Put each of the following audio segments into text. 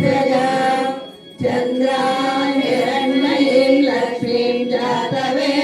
सदा चन्द्राण्यरण्मयीं लक्ष्मीं जातवे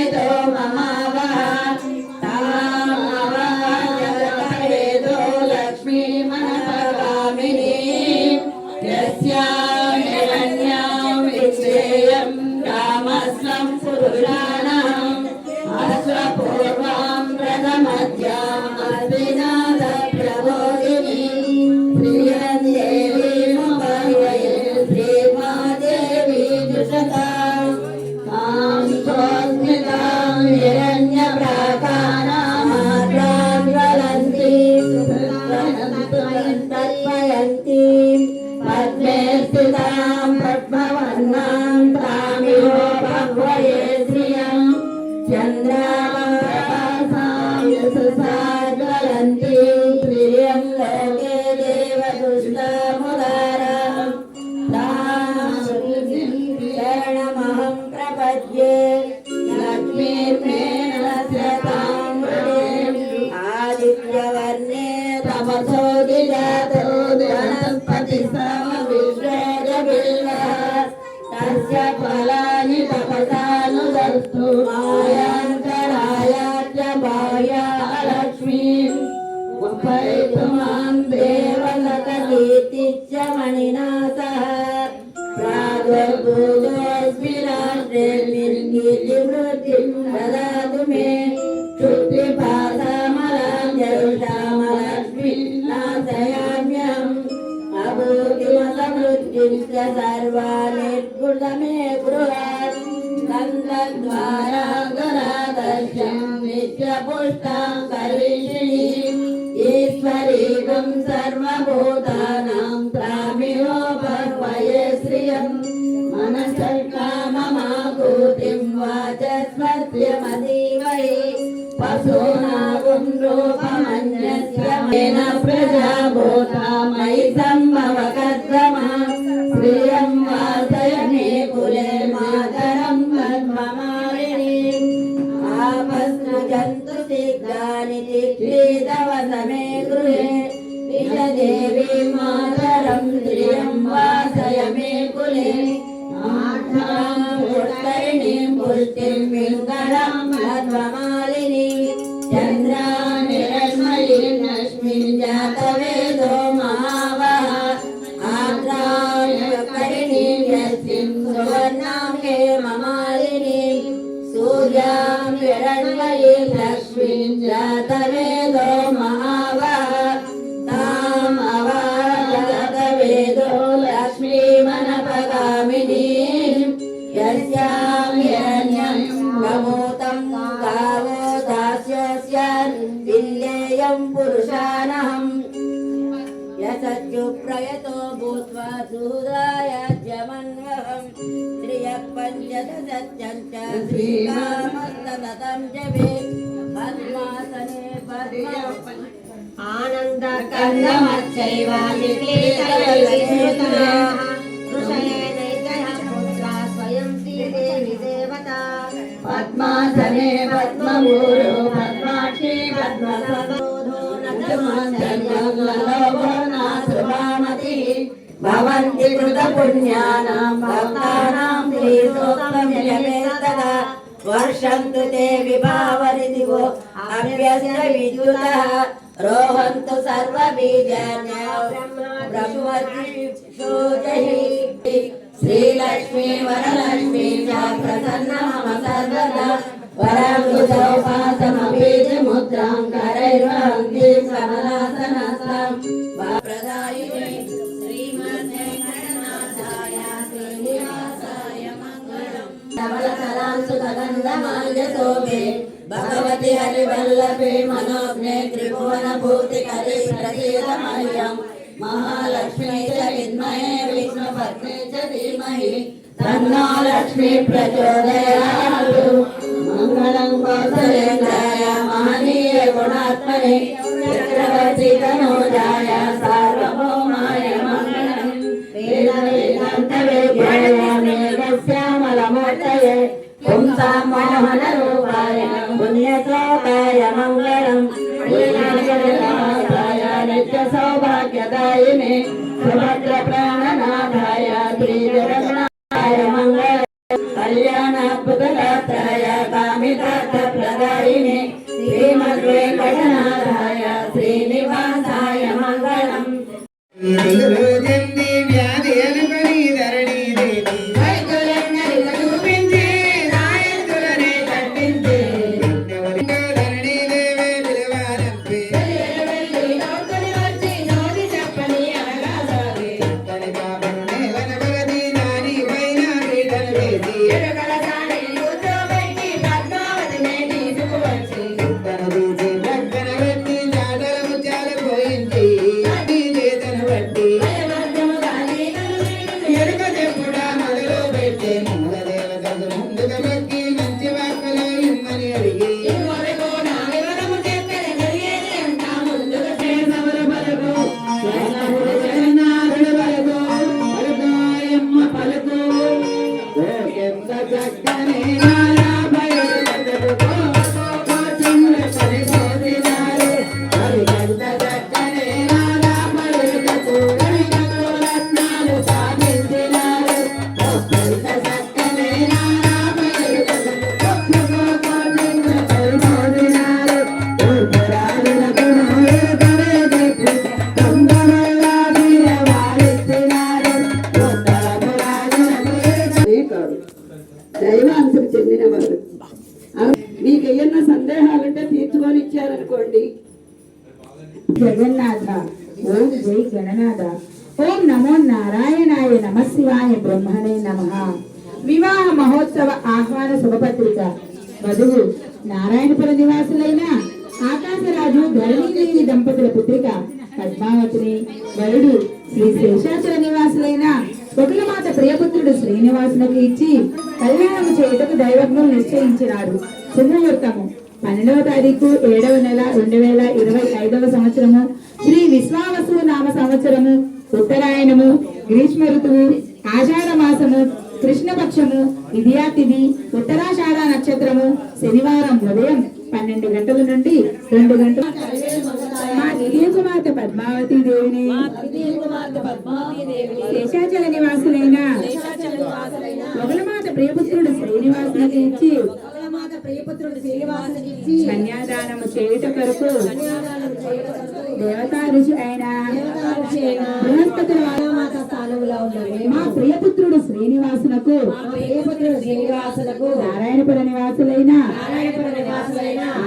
జ్యోతిర్విద్య సర్వానిర్గుణమే బృహత్ నందద్వారాగరాదర్శం నిత్యపుష్టాం కరీషిణీం ఈశ్వరీకం సర్వభూతానాం త్రామియోపర్వయే శ్రియం. మనసల్కామమాకూతిం వాచస్మర్త్యమదీవై పశూనాగుం రూపమన్యస్య ప్రజాభూతా సంభవ కర్తమా यस्याम्यन्यं नमोतं गावो दास्यस्य विल्लेयं पुरुषानहम् यसज्जुप्रयतो भूत्वा सुहृदाय जमन्वहम् श्रियः पञ्चदशत्यं च श्रीकामस्तततं जवे पद्मासने पद्मा आनन्दकन्दमच्चैव विश्लेषयति कृतपुण्यानां भक्तानां श्रीसोक्तम्यमेतदा वर्षन्तु ते विभावरिदिवो अभ्यस्य विद्युतः रोहन्तु सर्वबीजान्य ब्रह्मर्षिषोजहि श्रीलक्ष्मी वरलक्ष्मी च प्रसन्न मम सर्वदा वरं मुद्रां करैर्वन्ति कमलासनस्तं प्रदायिने धवलकलां सुगन्धमाल्य शोभे भगवति हरिवल्लभे मनोज्ञे त्रिभुवनभूतिकरे प्रसीदमह्यम् महालक्ष्मी च विद्महे विष्णुपत्नी च धीमहि तन्नो लक्ष्मी प्रचोदयातु मङ्गलं कौसलेन्द्राय महनीय गुणात्मने चक्रवर्ति तनूजाय सार्वभौमाय मङ्गलम् वेदवेदान्तवेद्याय मेघश्यामलमूर्तये పుంసామోహన రూపాయ పుణ్యశ్లోకాయ మంగళం నిత్య సౌభాగ్యదాయిని సుభద్ర ప్రాణ celebrate. దైవాంశకు చెందినవారు మీకు ఏమన్నా సందేహాలుంటే తీర్చుకొని ఇచ్చారనుకోండి జగన్నాథ ఓం జై గణనాథ ఓం నమో నారాయణాయ నమ శివాయ బ్రహ్మణే నమ. వివాహ మహోత్సవ ఆహ్వాన శుభపత్రిక. వధువు నారాయణపుర నివాసులైన ఆకాశరాజు ధరణీదేవి దంపతుల పుత్రిక పద్మావతిని వరుడు శ్రీ శేషాచల నివాసులైన బకులమాత ప్రియపుత్రుడు శ్రీనివాసునకు ఇచ్చి కళ్యాణము చేయుటకు దైవజ్ఞులు నిశ్చయించినాడు శుభముహూర్తము. పన్నెండవ తారీఖు ఏడవ నెల రెండు వేల ఇరవై ఐదవ సంవత్సరము. శ్రీ విశ్వావసు నామ సంవత్సరము. ఉత్తరాయణము గ్రీష్మ ఋతువు ఆషాఢ మాసము కృష్ణపక్షము విద్యా తిథి ఉత్తరాషాఢ నక్షత్రము శనివారం ఉదయం పన్నెండు గంటల నుండి రెండు గంటల మా ద్వితీయ కుమార్తె పద్మావతి దేవిని శేషాచల నివాసులైన మొగలమాత ప్రియపుత్రుడు శ్రీనివాసునికి ఇచ్చి కన్యాదానము చేయుట కొరకు దేవతా ఋషి అయిన బృహస్పతి మా ప్రియపుత్రుడు శ్రీనివాసునకు నారాయణపుర నివాసులైన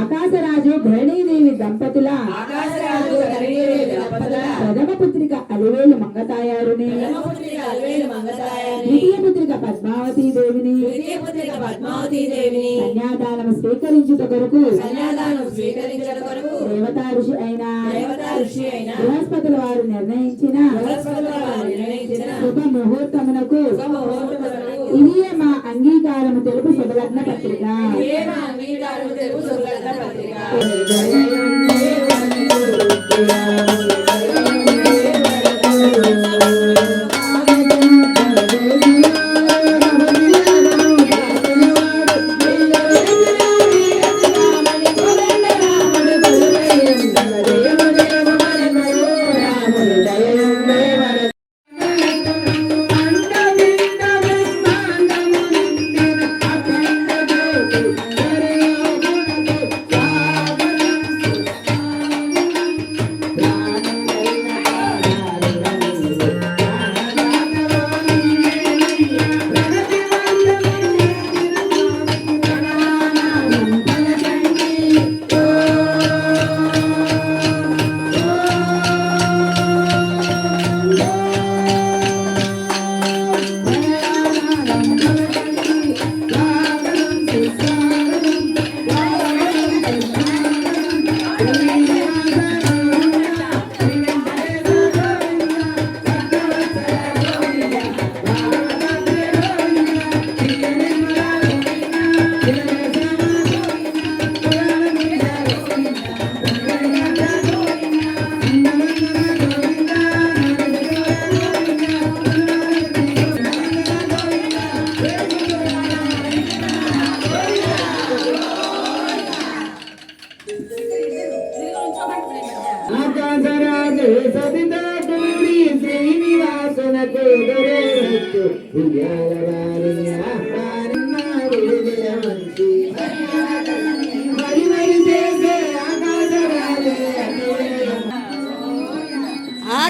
ఆకాశరాజు ధరణీదేవి దంపతుల ఆకాశరాజు ధరణీదేవి దంపతుల ప్రథమ పుత్రిక అలివేలు మంగతాయారుని ద్వితీయ పుత్రిక పద్మావతి దేవిని పద్మావతి దేవిని కన్యాదానము స్వీకరించుట కొరకు కన్యాదానం స్వీకరించడం కొరకు దేవతా ఋషి అయిన దేవతా ఋషి అయిన బృహస్పతుల వారు నిర్ణయించిన బృహస్పతుల వారు నిర్ణయించిన శుభ ముహూర్తమునకు ఇదియే మా అంగీకారము తెలుపు శుభలగ్న పత్రిక ఏమ అంగీకారం తెలుగు సుగంధ పత్రిక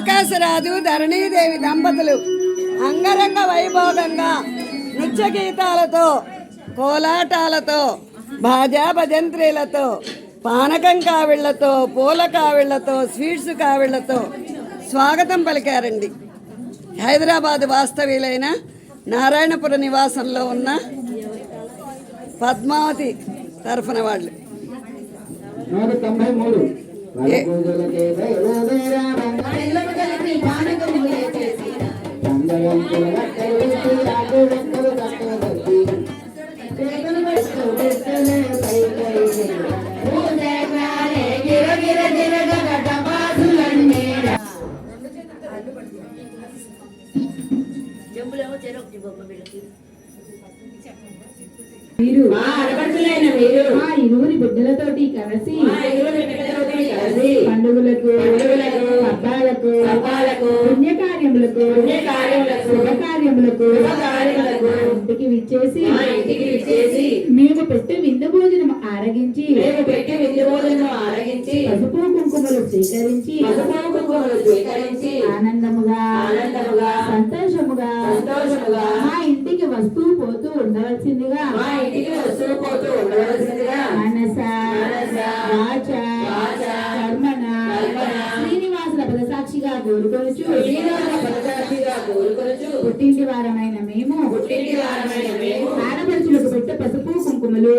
ఆకాశరాజు ధరణీదేవి దంపతులు. అంగరంగ వైభోగంగా నృత్య గీతాలతో కోలాటాలతో భాజా భజంత్రీలతో పానకం కావిళ్ళతో పూల కావిళ్ళతో స్వీట్స్ కావిళ్ళతో స్వాగతం పలికారండి. హైదరాబాద్ వాస్తవ్యులైన నారాయణపుర నివాసంలో ఉన్న పద్మావతి తరఫున వాళ్ళు. మీరు మా ఆడపడుచులైన మీరు మా ఇరువురి బిడ్డలతోటి కలిసి మా ఇరువురి కలిసి పండుగలకు పుణ్యకార్యములకు శుభకార్యములకు ఇంటికి విచ్చేసి మేము పెట్టే విందు భోజనం ఆరగించి మేము పెట్టి విందు భోజనం ఆరగించి పసుపు కుంకుమలు స్వీకరించి పసుపు కుంకుమలు స్వీకరించి ఆనందముగా ఆనందముగా సంతోషముగా సంతోషముగా మా ఇంటికి వస్తూ పోతూ ఉండవలసిందిగా మా ఇంటికి వస్తూ పోతూ ఆడపడుచులకు పెట్టే పసుపు కుంకుమలు